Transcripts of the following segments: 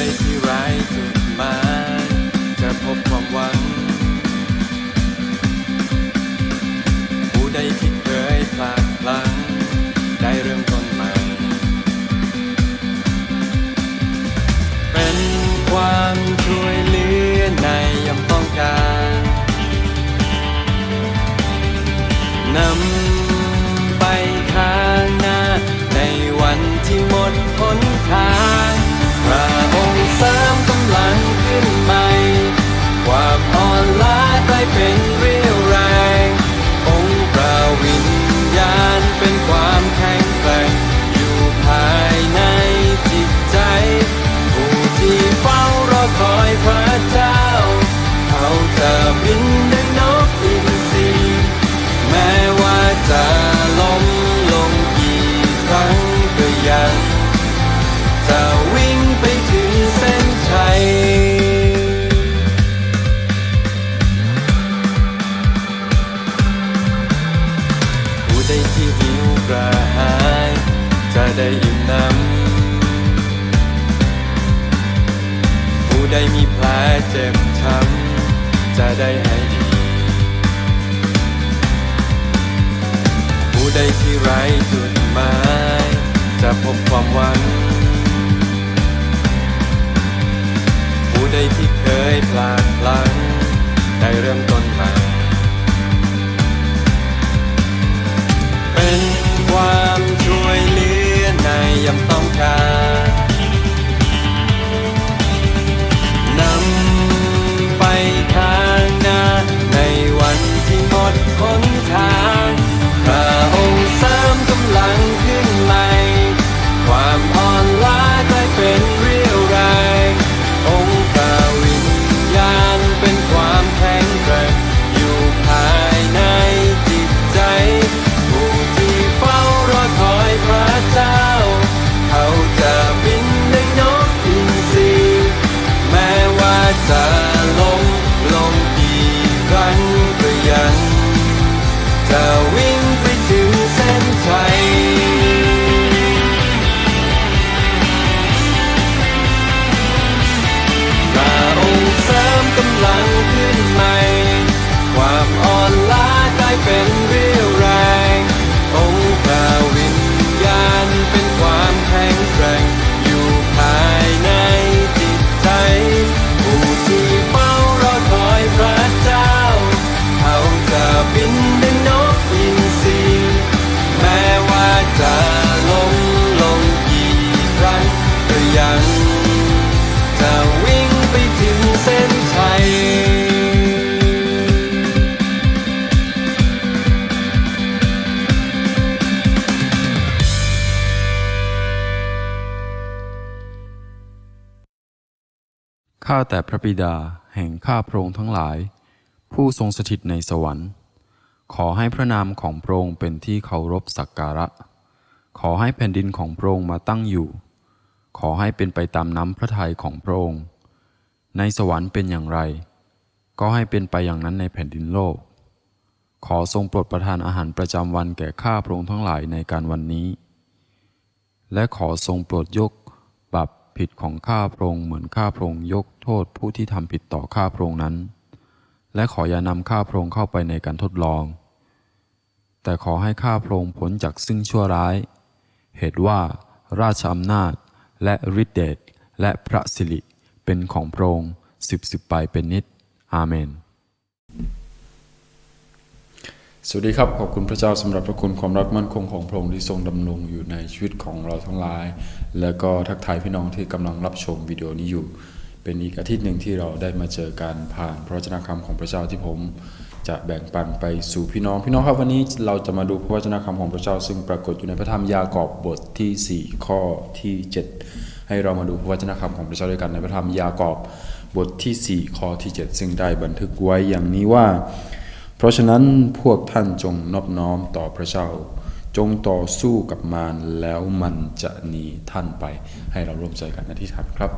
ายจุดหมายจะพบความหวัง ผู้ใดที่เคยพลาดพลั้งได้เริ่มต้นใหม่ เป็นความช่วยเหลือในยามต้องการนำไปข้างหน้าในวันที่หมดหนทาง ที่หิวกระหาย จะได้อิ่มหนำผู้ใดมีแผลเจ็บช้ำจะได้หายดี ผู้ใดที่ไร้จุดหมาย จะพบความหวังผู้ใดที่เคยพลาดพลั้งได้เริ่มต้นใหม่ ความช่วยเหลือในยามต้องการ ข้าแต่พระบิดาแห่งข้าพระองค์ทั้งหลาย ผู้ทรงสถิตในสวรรค์ ขอให้พระนามของพระองค์เป็นที่เคารพสักการะ ขอให้แผ่นดินของพระองค์มาตั้งอยู่ ขอให้เป็นไปตามน้ำพระทัยของพระองค์ ในสวรรค์เป็นอย่างไร ก็ให้เป็นไปอย่างนั้นในแผ่นดินโลก ขอทรงโปรดประทานอาหารประจำวันแก่ข้าพระองค์ทั้งหลายในการวันนี้ และขอทรงโปรดยก ผิดของข้าพระองค์เหมือนข้าพระองค์ยกโทษผู้ที่ทำผิดต่อข้าพระองค์นั้น และขออย่านำข้าพระองค์เข้าไปในการทดลอง แต่ขอให้ข้าพระองค์พ้นจากซึ่งชั่วร้าย เหตุว่าราชอำนาจและฤทธิเดชและพระสิริเป็นของพระองค์สิบสิบไปเป็นนิจอาเมน สวัสดีครับ ขอบคุณพระเจ้าสำหรับพระคุณความรักมั่นคงของพระองค์ที่ทรงดำรงอยู่ในชีวิตของเราทั้งหลาย แล้วก็ทักทายพี่น้องที่กำลังรับชมวิดีโอนี้อยู่ เป็นอีกอาทิตย์หนึ่งที่เราได้มาเจอกันผ่านพระวจนะคำของพระเจ้าที่ผม จะแบ่งปันไปสู่พี่น้อง พี่น้องครับวันนี้เราจะมาดูพระวจนะคำของพระเจ้า ซึ่งปรากฏอยู่ในพระธรรมยากอบบทที่ 4 ข้อที่ 7 ให้เรามาดูพระวจนะคำของพระเจ้าด้วยกันในพระธรรมยากอบบทที่ 4 ข้อที่ 7 ซึ่งได้บันทึกไว้อย่างนี้ว่า เพราะฉะนั้นพวกท่านจงนอบน้อมต่อพระเจ้า จงต่อสู้กับมารแล้วมันจะหนีท่านไป ให้เราร่วมใจกันอธิษฐานครับ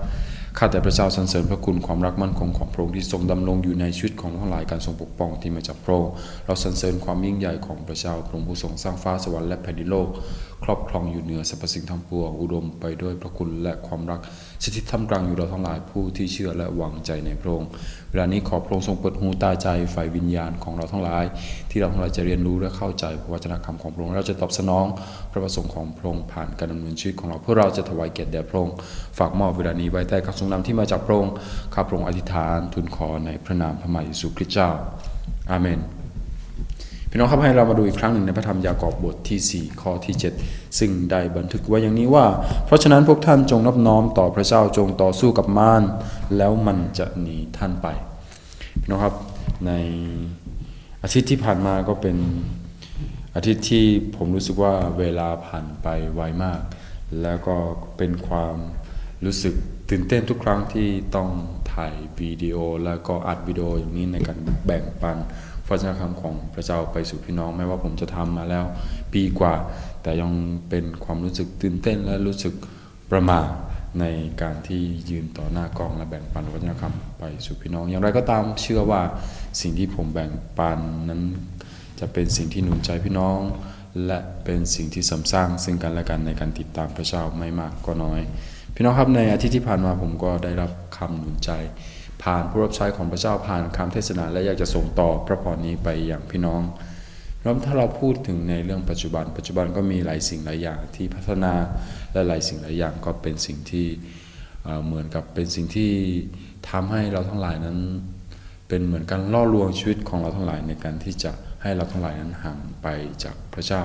ข้าแต่พระเจ้าสรรเสริญพระคุณความรักมั่นคงของพระองค์ที่ทรงดำรงอยู่ในชีวิตของทั้งหลายการทรงปกป้องที่มาจากพระองค์เราสรรเสริญความยิ่งใหญ่ของพระเจ้าพระองค์ผู้ทรงสร้างฟ้าสวรรค์และแผ่นดินโลก ครอบครองอยู่เหนือสรรพสิ่งทั้งปวง อุดมไปด้วยพระคุณและความรักสถิตท่ามกลางอยู่เราทั้งหลายผู้ที่เชื่อและหวังใจในพระองค์เวลานี้ขอพระองค์ทรงเปิดหูตาใจฝ่ายวิญญาณของเราทั้งหลาย ที่เราทั้งหลายจะเรียนรู้และเข้าใจพระวจนะคำของพระองค์เราจะตอบสนองพระประสงค์ของพระองค์ผ่านการดำเนินชีวิตของเราเพื่อเราจะถวายเกียรติแด่พระองค์ฝากมอบเวลานี้ไว้ใต้การทรงนำที่มาจากพระองค์ข้าพระองค์อธิษฐานทูลขอในพระนามพระมหาเยซูคริสต์เจ้าอาเมน พี่น้องครับให้เรามาดูอีกครั้งหนึ่งในพระธรรมยากอบบทที่4ข้อที่7 ซึ่งได้บันทึกไว้อย่างนี้ว่า เพราะฉะนั้นพวกท่านจงนอบน้อมต่อพระเจ้าจงต่อสู้กับมารแล้วมันจะหนีท่านไปพี่น้องครับในอาทิตย์ที่ผ่านมาก็เป็นอาทิตย์ที่ผมรู้สึกว่าเวลาผ่านไปไวมาก แล้วก็เป็นความรู้สึกตื่นเต้นทุกครั้งที่ต้องถ่ายวิดีโอ แล้วก็อัดวิดีโออย่างนี้ในการแบ่งปัน พระเจ้าคำของพระเจ้าไปสู่พี่น้องแม้ว่าผมจะทำมาแล้วปีกว่า แต่ยังเป็นความรู้สึกตื่นเต้นและรู้สึกประมาในการที่ยืนต่อหน้ากองและแบ่งปันพระเจ้าคำไปสู่พี่น้อง อย่างไรก็ตามเชื่อว่าสิ่งที่ผมแบ่งปันนั้น จะเป็นสิ่งที่หนุนใจพี่น้อง และเป็นสิ่งที่เสริมสร้างซึ่งกันและกันในการติดตามพระเจ้าไม่มากก็น้อย พี่น้องครับในอาทิตย์ที่ผ่านมาผมก็ได้รับคำหนุนใจ ผ่านผู้รับใช้ของพระเจ้าผ่านคำเทศนาและอยากจะส่งต่อพระพรนี้ไปอย่างพี่น้องแล้วถ้าเราพูดถึงในเรื่องปัจจุบัน ปัจจุบันก็มีหลายสิ่งหลายอย่างที่พัฒนาและหลายสิ่งหลายอย่างก็เป็นสิ่งที่เเหมือนกับเป็นสิ่งที่ทำให้เราทั้งหลายนั้น เป็นเหมือนการล่อลวงชีวิตของเราทั้งหลายในการที่จะให้เราทั้งหลายนั้นห่างไปจากพระเจ้า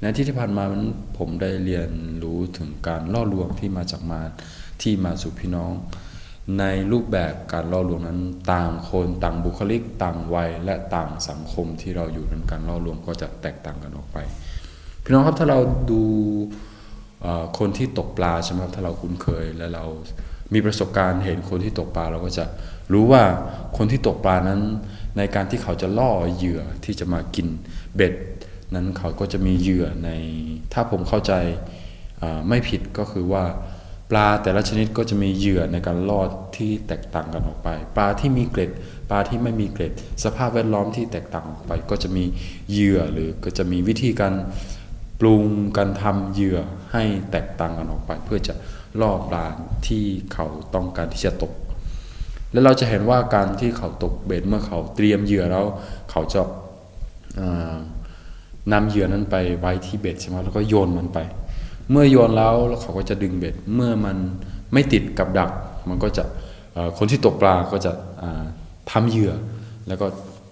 ในที่ที่ผ่านมานั้นผมได้เรียนรู้ถึงการล่อลวงที่มาจากมาที่มาสู่พี่น้อง ในรูปแบบการล่อลวงนั้นต่างคนต่างบุคลิก ต่างวัยและต่างสังคมที่เราอยู่นั้นการล่อลวงก็จะแตกต่างกันออกไป พี่น้องครับถ้าเราดูคนที่ตกปลาใช่ไหมครับถ้าเราคุ้นเคยและเรามีประสบการณ์เห็นคนที่ตกปลาเราก็จะรู้ว่าคนที่ตกปลานั้น ในการที่เขาจะล่อเหยื่อที่จะมากินเบ็ด นั้นเขาก็จะมีเหยื่อในถ้าผมเข้าใจไม่ผิดก็คือว่า ลาแต่ละชนิดก็จะมีเหยื่อในการล่อที่แตกต่างกันออกไป ปลาที่มีเกล็ด ปลาที่ไม่มีเกล็ด สภาพแวดล้อมที่แตกต่างออกไป ก็จะมีเหยื่อหรือก็จะมีวิธีการปรุงการทำเหยื่อให้แตกต่างกันออกไป เพื่อจะล่อปลาที่เขาต้องการที่จะตก แล้วเราจะเห็นว่าการที่เขาตกเบ็ดเมื่อเขาเตรียมเหยื่อแล้วเขาจะานำเหยื่อนั้นไปไว้ที่เบ็ดใช่ไหมแล้วก็โยนมันไป เมื่อโยนแล้วแล้วเขาก็จะดึงเบ็ด เมื่อมันไม่ติดกับดัก มันก็จะคนที่ตกปลาก็จะอ่าทำเหยื่อ แล้วก็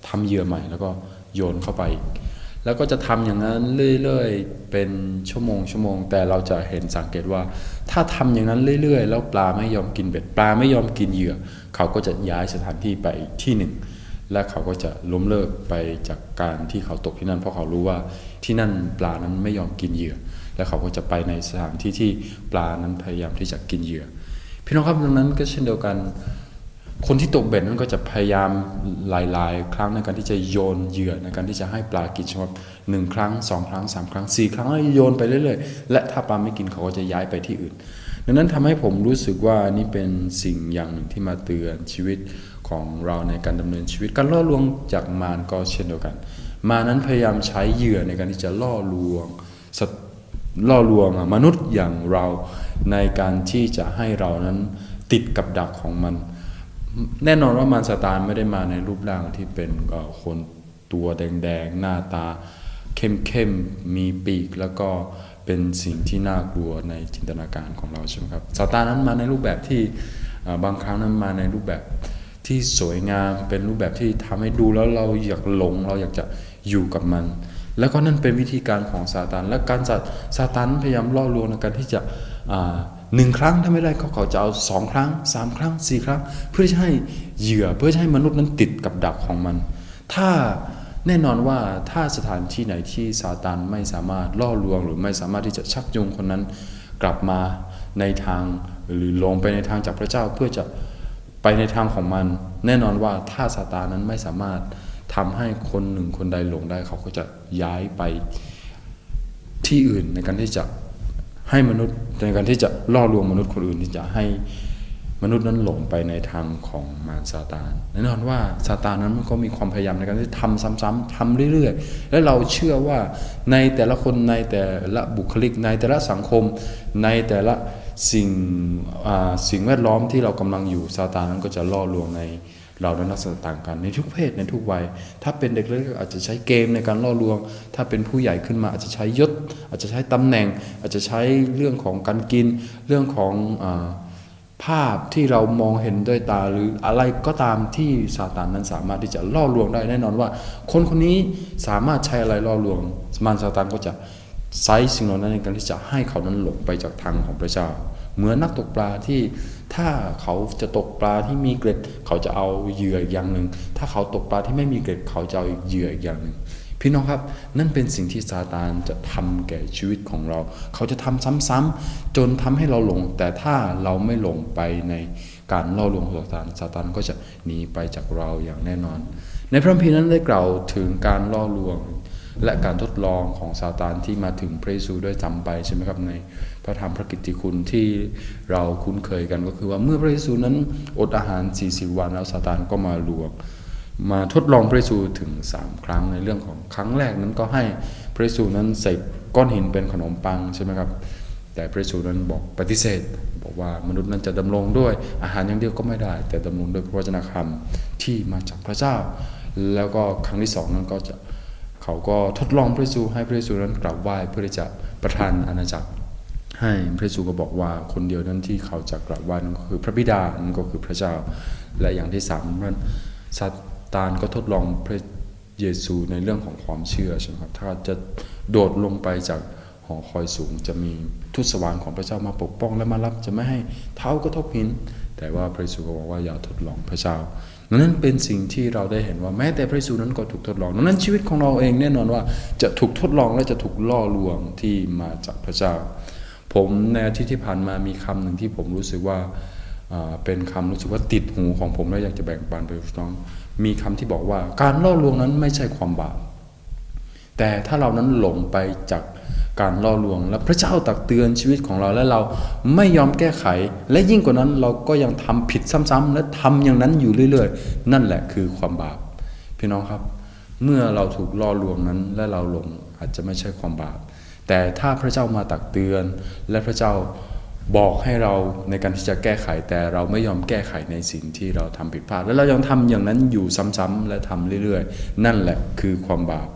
ทำเหยื่อใหม่ แล้วก็โยนเข้าไป แล้วก็จะทำอย่างนั้นเรื่อยๆเป็นชั่วโมงชั่วโมง แต่เราจะเห็นสังเกตว่า ถ้าทำอย่างนั้นเรื่อยๆ แล้วปลาไม่ยอมกินเบ็ด ปลาไม่ยอมกินเหยื่อ เขาก็จะย้ายสถานที่ไปที่หนึ่งและเขาก็จะล้มเลิกไปจากการที่เขาตกที่นั่น เพราะเขารู้ว่าที่นั่นปลานั้นไม่ยอมกินเหยื่อ และเขาก็จะไปในสถานที่ที่ปลานั้นพยายามที่จะกินเหยื่อ พี่น้องครับดังนั้นก็เช่นเดียวกัน คนที่ตกเบ็ดนั้นก็จะพยายามหลาย ๆ ครั้งในการที่จะโยนเหยื่อในการที่จะให้ปลากินใช่ไหมหนึ่งครั้งสองครั้งสามครั้งสี่ครั้งแล้วโยนไปเรื่อย ๆ และถ้าปลาไม่กินเขาก็จะย้ายไปที่อื่น ดังนั้นทำให้ผมรู้สึกว่านี่เป็นสิ่งอย่างหนึ่งที่มาเตือนชีวิตของเราในการดำเนินชีวิตการล่อลวงจากมารก็เช่นเดียวกัน มานั้นพยายามใช้เหยื่อในการที่จะล่อลวงสั ล่อลวงมนุษย์อย่างเราในการที่จะให้เรานั้นติดกับดักของมัน แน่นอนว่ามารซาตานไม่ได้มาในรูปร่างที่เป็นคนตัวแดงๆ หน้าตาเข้มๆ มีปีกแล้วก็เป็นสิ่งที่น่ากลัวในจินตนาการของเราใช่ไหมครับซาตานนั้นมาในรูปแบบที่บางครั้งนั้นมาในรูปแบบที่สวยงามเป็นรูปแบบที่ทำให้ดูแล้วเราอยากหลง เราอยากจะอยู่กับมัน แล้วก็นั่นเป็นวิธีการของซาตานและการจัดซาตานพยายามล่อลวงในการที่จะหนึ่งครั้งถ้าไม่ได้เขาเขาจะเอาสองครั้งสามครั้งสี่ครั้ง เพื่อจะให้เหยื่อเพื่อจะให้มนุษย์นั้นติดกับดักของมัน ถ้าแน่นอนว่าถ้าสถานที่ไหนที่ซาตานไม่สามารถล่อลวงหรือไม่สามารถที่จะชักจูงคนนั้นกลับมาในทางหรือลงไปในทางจากพระเจ้าเพื่อจะไปในทางของมัน แน่นอนว่าถ้าซาตานนั้นไม่สามารถ ทำให้คนหนึ่งคนใดหลงได้เขาก็จะย้ายไปที่อื่นในการที่จะให้มนุษย์ในการที่จะล่อลวงมนุษย์คนอื่นที่จะให้มนุษย์นั้นหลงไปในทางของมารซาตานแน่นอนว่าซาตานนั้นมันก็มีความพยายามในการที่ทำซ้ำๆทำเรื่อยๆ และเราเชื่อว่าในแต่ละคนในแต่ละบุคลิกในแต่ละสังคม ในแต่ละสิ่งสิ่งแวดล้อมที่เรากำลังอยู่ซาตานนั้นก็จะล่อลวงใน เรานั้นลักษณะต่างกันในทุกเพศในทุกวัย ถ้าเป็นเด็กเล็กอาจจะใช้เกมในการล่อลวง ถ้าเป็นผู้ใหญ่ขึ้นมาอาจจะใช้ยศ อาจจะใช้ตำแหน่ง อาจจะใช้เรื่องของการกิน เรื่องของอภาพที่เรามองเห็นด้วยตาหรืออะไรก็ตามที่ซาตานนั้นสามารถที่จะล่อลวงได้แน่นอนว่า คนคนนี้สามารถใช้อะไรล่อลวงมารซาตานก็จะใช้สิ่งเหล่านั้นในการที่จะให้เขานั้นหลงไปจากทางของพระเจ้า เหมือนนักตกปลาที่ ถ้าเขาจะตกปลาที่มีเกล็ด เขาจะเอาเหยื่ออีกอย่างหนึ่ง ถ้าเขาตกปลาที่ไม่มีเกล็ด เขาจะเอาเหยื่ออีกอย่างหนึ่ง พี่น้องครับนั่นเป็นสิ่งที่ซาตานจะทำแก่ชีวิตของเรา เขาจะทำซ้ำๆจนทำให้เราหลง แต่ถ้าเราไม่หลงไปในการล่อลวงของซาตานซาตานก็จะหนีไปจากเราอย่างแน่นอน ในพระคัมภีร์นั้นได้กล่าวถึงการล่อลวงและการทดลองของซาตานที่มาถึงพระเยซูด้วยจำไปใช่ไหมครับใน พระธรรมพระกิตติคุณที่เราคุ้นเคยกันก็คือว่าเมื่อพระเยซูนั้นอดอาหาร 40 วันแล้วซาตานก็มาลวงมาทดลองพระเยซูถึง 3 ครั้งในเรื่องของครั้งแรกนั้นก็ให้พระเยซูนั้นใส่ก้อนหินเป็นขนมปังใช่ไหมครับแต่พระเยซูนั้นบอกปฏิเสธ บอกว่ามนุษย์นั้นจะดำรงด้วยอาหารอย่างเดียวก็ไม่ได้ แต่ดำรงด้วยพระวจนะคำที่มาจากพระเจ้า แล้วก็ครั้งที่สองนั้นก็จะเขาก็ทดลองพระเยซูให้พระเยซูนั้นกราบไหว้เพื่อที่จะประทานอาณาจักร ให้พระเยซูก็บอกว่าคนเดียวนั้นที่เขาจะกราบไหว้นั้นก็คือพระบิดานั่นก็คือพระเจ้า และอย่างที่สามนั้นซาตานก็ทดลองพระเยซูในเรื่องของความเชื่อใช่ไหมครับถ้าจะโดดลงไปจากหอคอยสูง จะมีทูตสวรรค์ของพระเจ้ามาปกป้องและมารับจะไม่ให้เท้ากระทบหิน แต่ว่าพระเยซูก็บอกว่าอย่าทดลองพระเจ้านั้นเป็นสิ่งที่เราได้เห็นว่าแม้แต่พระเยซูนั้นก็ถูกทดลองดังนั้นชีวิตของเราเองแน่นอนว่าจะถูกทดลองและจะถูกล่อลวงที่มาจากพระเจ้า ผมในอาทิตย์ที่ผ่านมามีคำหนึ่งที่ผมรู้สึกว่าเป็นคำรู้สึกว่าติดหูของผมและอยากจะแบ่งปันไปน้อง มีคำที่บอกว่า การล่อลวงนั้นไม่ใช่ความบาปแต่ถ้าเรานั้นหลงไปจากการล่อลวง และพระเจ้าตักเตือนชีวิตของเราและเราไม่ยอมแก้ไข และยิ่งกว่านั้นเราก็ยังทำผิดซ้ำๆและทำอย่างนั้นอยู่เรื่อย ๆ นั่นแหละคือความบาป พี่น้องครับ เมื่อเราถูกล่อลวงนั้นและเราหลงอาจจะไม่ใช่ความบาป แต่ถ้าพระเจ้ามาตักเตือน และพระเจ้าบอกให้เราในการที่จะแก้ไข แต่เราไม่ยอมแก้ไขในสิ่งที่เราทำผิดพลาด และเรายังทำอย่างนั้นอยู่ซ้ำๆและทำเรื่อยๆ นั่นแหละคือความบาป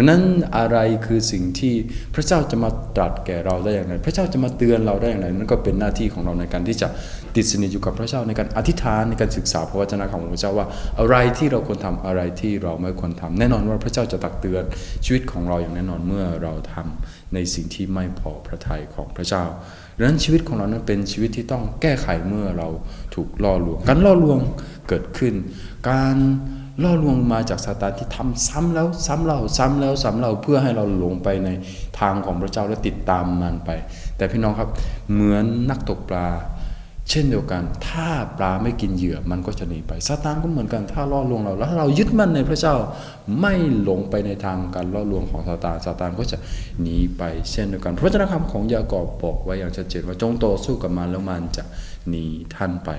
ดังนั้นอะไรคือสิ่งที่พระเจ้าจะมาตรัสแก่เราได้อย่างไร พระเจ้าจะมาเตือนเราได้อย่างไรนั่นก็เป็นหน้าที่ของเราในการที่จะติดสนิทอยู่กับพระเจ้าในการอธิษฐานในการศึกษาพระวจนะของพระเจ้าว่า อะไรที่เราควรทำอะไรที่เราไม่ควรทำแน่นอนว่าพระเจ้าจะตักเตือนชีวิตของเราอย่างแน่นอนเมื่อเราทำในสิ่งที่ไม่พอพระทัยของพระเจ้าดังนั้นชีวิตของเรานั้นเป็นชีวิตที่ต้องแก้ไขเมื่อเราถูกล่อลวง การล่อลวงเกิดขึ้น การ ล่อลวงมาจากซาตานที่ทำซ้ำแล้วซ้ำเล่าซ้ำแล้วซ้ำเล่าเพื่อให้เราหลงไปในทางของพระเจ้าและติดตามมันไป แต่พี่น้องครับเหมือนนักตกปลา เช่นเดียวกัน ถ้าปลาไม่กินเหยื่อมันก็จะหนีไปซาตานก็เหมือนกันถ้าล่อลวงเรา แล้วถ้าเรายึดมั่นในพระเจ้าไม่หลงไปในทางการล่อลวงของซาตานซาตานก็จะหนีไปเช่นเดียวกัน พระเจ้าคำของยากอบบอกไว้อย่างชัดเจนว่าจงต่อสู้กับมันแล้วมันจะหนีท่านไป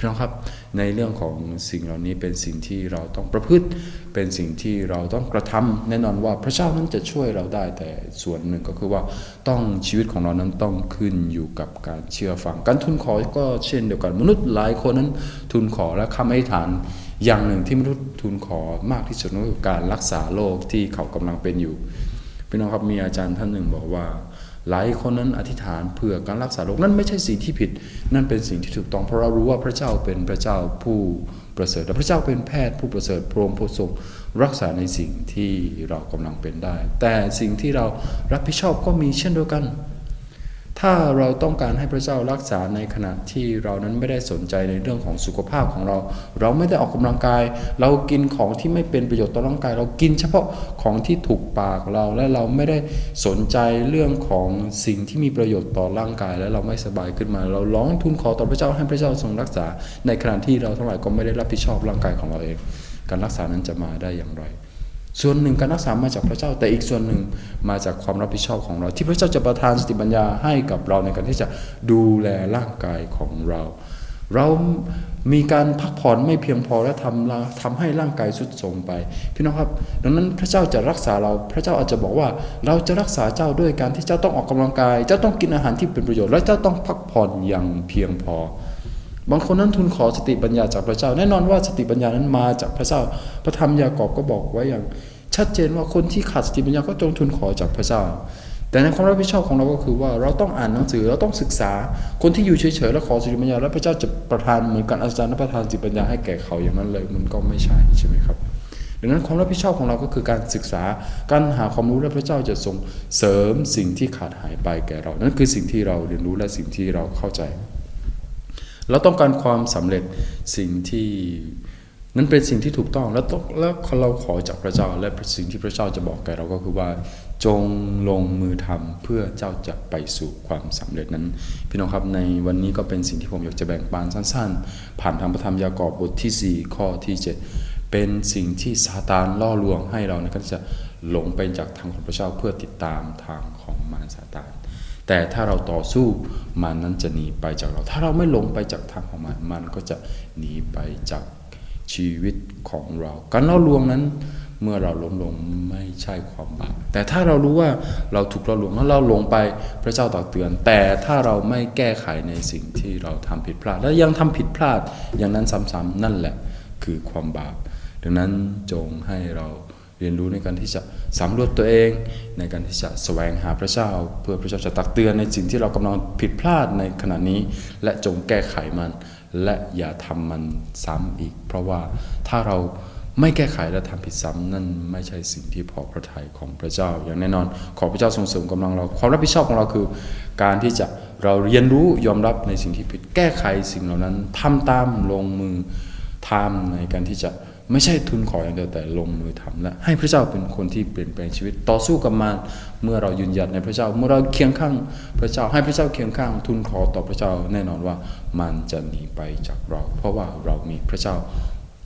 พี่น้องครับในเรื่องของสิ่งเหล่านี้เป็นสิ่งที่เราต้องประพฤติ เป็นสิ่งที่เราต้องกระทำแน่นอนว่าพระเจ้านั้นจะช่วยเราได้แต่ส่วนหนึ่งก็คือว่าต้องชีวิตของเรานั้นต้องขึ้นอยู่กับการเชื่อฟัง การทูลขอก็เช่นเดียวกันมนุษย์หลายคนนั้นทูลขอและคำอธิษฐานอย่างหนึ่งที่มนุษย์ทูลขอมากที่สุดก็คือการรักษาโรคที่เขากำลังเป็นอยู่พี่น้องครับมีอาจารย์ท่านหนึ่งบอกว่า หลายคนนั้นอธิษฐานเพื่อการรักษาโรคนั่นไม่ใช่สิ่งที่ผิด นั่นเป็นสิ่งที่ถูกต้องเพราะเรารู้ว่าพระเจ้าเป็นพระเจ้าผู้ประเสริฐและพระเจ้าเป็นแพทย์ผู้ประเสริฐพระองค์ผู้ทรงรักษาในสิ่งที่เรากำลังเป็นได้ แต่สิ่งที่เรารับผิดชอบก็มีเช่นเดียวกัน ถ้าเราต้องการให้พระเจ้ารักษาในขณะที่เรานั้นไม่ได้สนใจในเรื่องของสุขภาพของเรา เราไม่ได้ออกกำลังกาย เรากินของที่ไม่เป็นประโยชน์ต่อร่างกาย เรากินเฉพาะของที่ถูกปากเรา และเราไม่ได้สนใจเรื่องของสิ่งที่มีประโยชน์ต่อร่างกาย และเราไม่สบายขึ้นมา เราร้องทูลขอต่อพระเจ้าให้พระเจ้าทรงรักษา ในขณะที่เราทั้งหลายก็ไม่ได้รับผิดชอบร่างกายของเราเอง การรักษานั้นจะมาได้อย่างไร ส่วนหนึ่งการรักษามาจากพระเจ้า แต่อีกส่วนหนึ่งมาจากความรับผิดชอบของเรา ที่พระเจ้าจะประทานสติปัญญาให้กับเราในการที่จะดูแลร่างกายของเรา เรามีการพักผ่อนไม่เพียงพอและทำทำให้ร่างกายสุดโทรมไปพี่น้องครับ ดังนั้นพระเจ้าจะรักษาเราพระเจ้าอาจจะบอกว่า เราจะรักษาเจ้าด้วยการที่เจ้าต้องออกกำลังกาย เจ้าต้องกินอาหารที่เป็นประโยชน์ และเจ้าต้องพักผ่อนอย่างเพียงพอ บางคนนั้นทูลขอสติปัญญาจากพระเจ้า แน่นอนว่าสติปัญญานั้นมาจากพระเจ้า พระธรรมยากอบก็บอกไว้อย่าง ชัดเจนว่าคนที่ขาดสติปัญญาก็จงทูลขอจากพระเจ้า แต่ในความรับผิดชอบของเราก็คือว่าเราต้องอ่านหนังสือเราต้องศึกษา คนที่อยู่เฉยๆแล้วขอสติปัญญาแล้วพระเจ้าจะประทานเหมือนกันอาจารย์ประทานสติปัญญาให้แก่เขาอย่างนั้นเลยมันก็ไม่ใช่ใช่ไหมครับดังนั้นความรับผิดชอบของเราก็คือการศึกษา การหาความรู้และพระเจ้าจะทรงเสริมสิ่งที่ขาดหายไปแก่เรา นั่นคือสิ่งที่เราเรียนรู้และสิ่งที่เราเข้าใจ เราต้องการความสำเร็จสิ่งที่นั้นเป็นสิ่งที่ถูกต้องแล้วต้องแล้วเราขอจากพระเจ้าและสิ่งที่พระเจ้าจะบอกแก่เราก็คือว่า จงลงมือทำเพื่อเจ้าจะไปสู่ความสำเร็จนั้น พี่น้องครับในวันนี้ก็เป็นสิ่งที่ผมอยากจะแบ่งปันสั้น ๆ ผ่านทางพระธรรมยากอบบทที่ 4 ข้อที่ 7 เป็นสิ่งที่ซาตานล่อลวงให้เราในการจะหลงไปจากทางของพระเจ้าเพื่อติดตามทางของมารซาตาน แต่ถ้าเราต่อสู้มันนั้นจะหนีไปจากเรา ถ้าเราไม่หลงไปจากทางของมัน มันก็จะหนีไปจากชีวิตของเรา การล่อลวงนั้นเมื่อเราล้มลงไม่ใช่ความบาปแต่ถ้าเรารู้ว่าเราถูกล่อลวงแล้วเราลงไปพระเจ้าตักเตือน แต่ถ้าเราไม่แก้ไขในสิ่งที่เราทำผิดพลาด และยังทำผิดพลาดอย่างนั้นซ้ำๆนั่นแหละคือความบาปดังนั้นจงให้เรา เรียนรู้ในการที่จะสำรวจตัวเอง ในการที่จะแสวงหาพระเจ้า เพื่อพระเจ้าจะตักเตือนในสิ่งที่เรากำลังผิดพลาดในขณะนี้ และจงแก้ไขมัน และอย่าทำมันซ้ำอีก เพราะว่าถ้าเราไม่แก้ไขและทำผิดซ้ำนั่นไม่ใช่สิ่งที่พอพระทัยของพระเจ้า อย่างแน่นอน ขอพระเจ้าทรงเสริมกำลังเรา ความรับผิดชอบของเราคือ การที่จะเราเรียนรู้ยอมรับในสิ่งที่ผิดแก้ไขสิ่งเหล่านั้นทำตามลงมือทำในการที่จะ ไม่ใช่ทุนขออย่างเดียวแต่ลงมือทำและให้พระเจ้าเป็นคนที่เปลี่ยนแปลงชีวิตต่อสู้กับมารเมื่อเรายืนหยัดในพระเจ้า เมื่อเราเคียงข้างพระเจ้าให้พระเจ้าเคียงข้าง ทุนขอต่อพระเจ้าแน่นอนว่ามันจะหนีไปจากเรา เพราะว่าเรามีพระเจ้า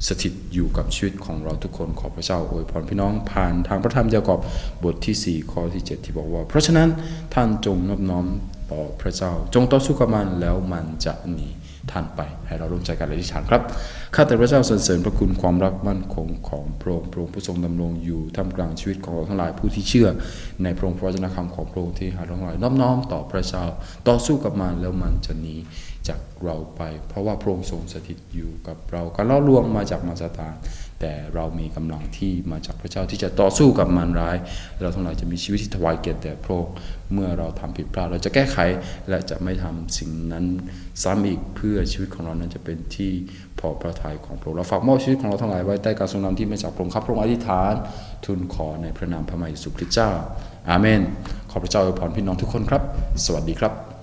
สถิตอยู่กับชีวิตของเราทุกคนขอพระเจ้าอวยพรพี่น้องผ่านทางพระธรรมยากอบบทที่4ข้อที่ 7 ที่บอกว่า เพราะฉะนั้นท่านจงนอบน้อมต่อพระเจ้า จงต่อสู้กับมันแล้วมันจะหนี ท่านไป ให้เราร่วมใจกันอธิษฐานครับ ข้าแต่พระเจ้าสรรเสริญพระคุณความรักมั่นคงของพระองค์พระองค์ผู้ทรงดำรงอยู่ท่ามกลางชีวิตของเราทั้งหลายผู้ที่เชื่อ ในพระองค์พระวจนะคำของพระองค์ที่หาเราทั้งหลายน้อมน้อมต่อพระเจ้าต่อสู้กับมันแล้วมันจะหนีจากเราไป เพราะว่าพระองค์ทรงสถิตอยู่กับเราการล่อลวงมาจากมารซาตาน แต่เรามีกำลังที่มาจากพระเจ้าที่จะต่อสู้กับมารร้าย เราทั้งหลายจะมีชีวิตที่ถวายเกียรติแด่พระองค์เมื่อเราทำผิดพลาดเราจะแก้ไขและจะไม่ทำสิ่งนั้นซ้ำอีกเพื่อชีวิตของเรานั้นจะเป็นที่พอพระทัยของพระองค์เราฝากมอบชีวิตของเราทั้งหลายไว้ใต้การทรงนำที่มาจากพระองค์ครับพระองค์อธิษฐานทูลขอในพระนามพระมหาเยซูคริสต์เจ้าอาเมนขอพระเจ้าอวยพรพี่น้องทุกคนครับ สวัสดีครับ